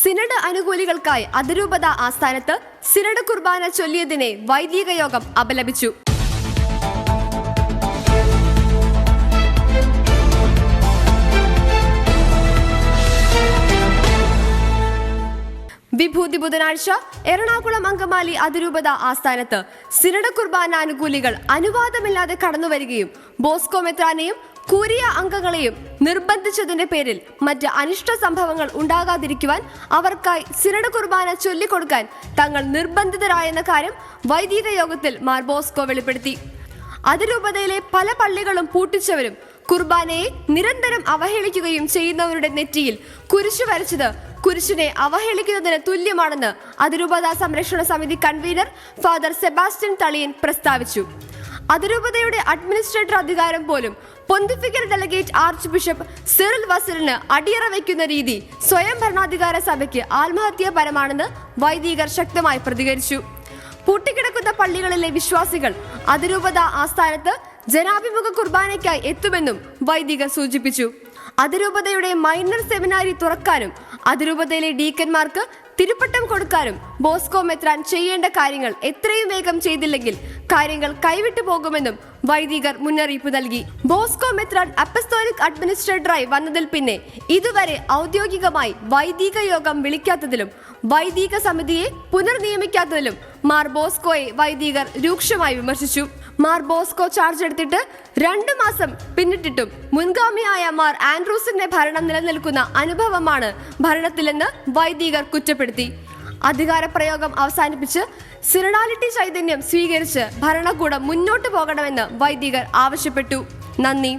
Synod അനുകൂലികൾക്കായി അതിരൂപത ആസ്ഥാനത്ത് synod കുർബാന ചൊല്ലിയതിനെ വൈദിക യോഗം അപലപിച്ചു. വിഭൂതി ബുധനാഴ്ച എറണാകുളം അങ്കമാലി അതിരൂപത ആസ്ഥാനത്ത് സിനഡ് കുർബാന അനുകൂലികൾ അനുവാദമില്ലാതെ കടന്നുവരികയും ബോസ്കോ മെത്രാനെയും കൂരിയ അംഗങ്ങളെയും നിർബന്ധിച്ചതിന്റെ പേരിൽ മറ്റ് അനിഷ്ട സംഭവങ്ങൾ ഉണ്ടാകാതിരിക്കുവാൻ അവർക്കായി സിനഡ് കുർബാന ചൊല്ലിക്കൊടുക്കാൻ തങ്ങൾ നിർബന്ധിതരായെന്ന കാര്യം വൈദിക യോഗത്തിൽ മാർ ബോസ്കോ വെളിപ്പെടുത്തി. അതിരൂപതയിലെ പല പള്ളികളും പൂട്ടിച്ചവരും കുർബാനയെ നിരന്തരം അവഹേളിക്കുകയും ചെയ്യുന്നവരുടെ നെറ്റിയിൽ കുരിശു വരച്ചത് കുരിശിനെ അവഹേളിക്കുന്നതിന് തുല്യമാണെന്ന് അതിരൂപതാ സംരക്ഷണ സമിതി കൺവീനർ ഫാദർ സെബാസ്റ്റ്യൻ തളിയൻ പ്രസ്താവിച്ചു. അതിരൂപതയുടെ അഡ്മിനിസ്ട്രേറ്റർ അധികാരം പോലും pontifical delegate archbishop Cyril വസലിന് അടിയറ വയ്ക്കുന്ന രീതി സ്വയം ഭരണാധികാര സഭയ്ക്ക് ആത്മഹത്യാപരമാണെന്ന് വൈദികർ ശക്തമായി പ്രതികരിച്ചു. പൂട്ടിക്കിടക്കുന്ന പള്ളികളിലെ വിശ്വാസികൾ അതിരൂപത ആസ്ഥാനത്ത് ജനാഭിമുഖ കുർബാനയ്ക്കായി എത്തുമെന്നും വൈദികർ സൂചിപ്പിച്ചു. അതിരൂപതയുടെ മൈനർ സെമിനാരി തുറക്കാനും അതിരൂപതയിലെ ഡീക്കന്മാർക്ക് തിരുപ്പട്ടം കൊടുക്കാനും ബോസ്കോ മെത്രാൻ ചെയ്യേണ്ട കാര്യങ്ങൾ എത്രയും വേഗം ചെയ്തില്ലെങ്കിൽ കാര്യങ്ങൾ കൈവിട്ടു പോകുമെന്നും വൈദികർ മുന്നറിയിപ്പ് നൽകി. ബോസ്കോ മെത്രാൻ അപ്പസ്തോലിക് അഡ്മിനിസ്ട്രേറ്ററായി വന്നതിൽ പിന്നെ ഇതുവരെ ഔദ്യോഗികമായി വൈദിക യോഗം വിളിക്കാത്തതിലും വൈദിക സമിതിയെ പുനർനിയമിക്കാത്തതിലും മാർ ബോസ്കോയെ വൈദികർ രൂക്ഷമായി വിമർശിച്ചു. മാർ ബോസ്കോ ചാർജ് എടുത്തിട്ട് രണ്ടു മാസം പിന്നിട്ടിട്ടും മുൻഗാമിയായ മാർ ആൻഡ്രൂസിന്റെ ഭരണം നിലനിൽക്കുന്ന അനുഭവമാണ് ഭരണത്തിലെന്ന് വൈദികർ കുറ്റപ്പെടുത്തി. അധികാര പ്രയോഗം അവസാനിപ്പിച്ച് സിറഡാലിറ്റി ചൈതന്യം സ്വീകരിച്ച് ഭരണകൂടം മുന്നോട്ട് പോകണമെന്ന് വൈദികർ ആവശ്യപ്പെട്ടു. നന്ദി.